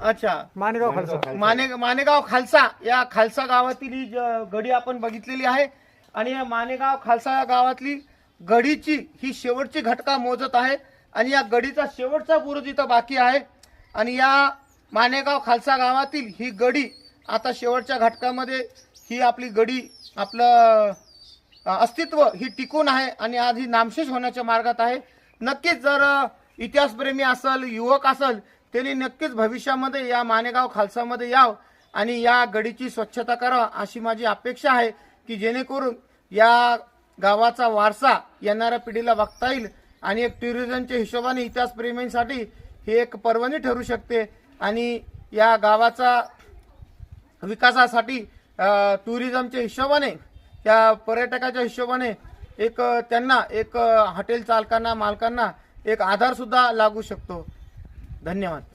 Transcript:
अच्छा. माणगाव खालसा माने मानेगाव खालसा या खालसा गावातील ही ज- गडी आपण बघितलेली आहे. आणि या मानेगाव खालसा या गावातली गडीची ही शेवटची घटका मोजत आहे. आणि या गडीचा शेवटचा बुरुज इथं बाकी आहे. आणि या मानेगाव खालसा गावातील ही गडी आता शेवटच्या घटकामध्ये ही आपली गडी आपलं अ, अस्तित्व ही टिकून आहे आणि आज ही नामशेष होण्याच्या मार्गात आहे. नक्कीच जर अ, इतिहासप्रेमी असल युवक असल त्यांनी नक्कीच भविष्यामध्ये या मानेगाव खालसामध्ये याव आणि या गडीची स्वच्छता करा अशी माझी अपेक्षा आहे की जेणेकरून या गावाचा वारसा येणाऱ्या पिढीला बघता येईल आणि एक टुरिझमच्या हिशोबाने इतिहासप्रेमींसाठी ही एक पर्वणी ठरू शकते आणि या गावाचा विकासासाठी टुरिझमच्या हिशोबाने त्या पर्यटकाच्या हिशोबाने एक त्यांना एक हॉटेल चालकांना मालकांना एक आधारसुद्धा लागू शकतो. ధన్యవాద్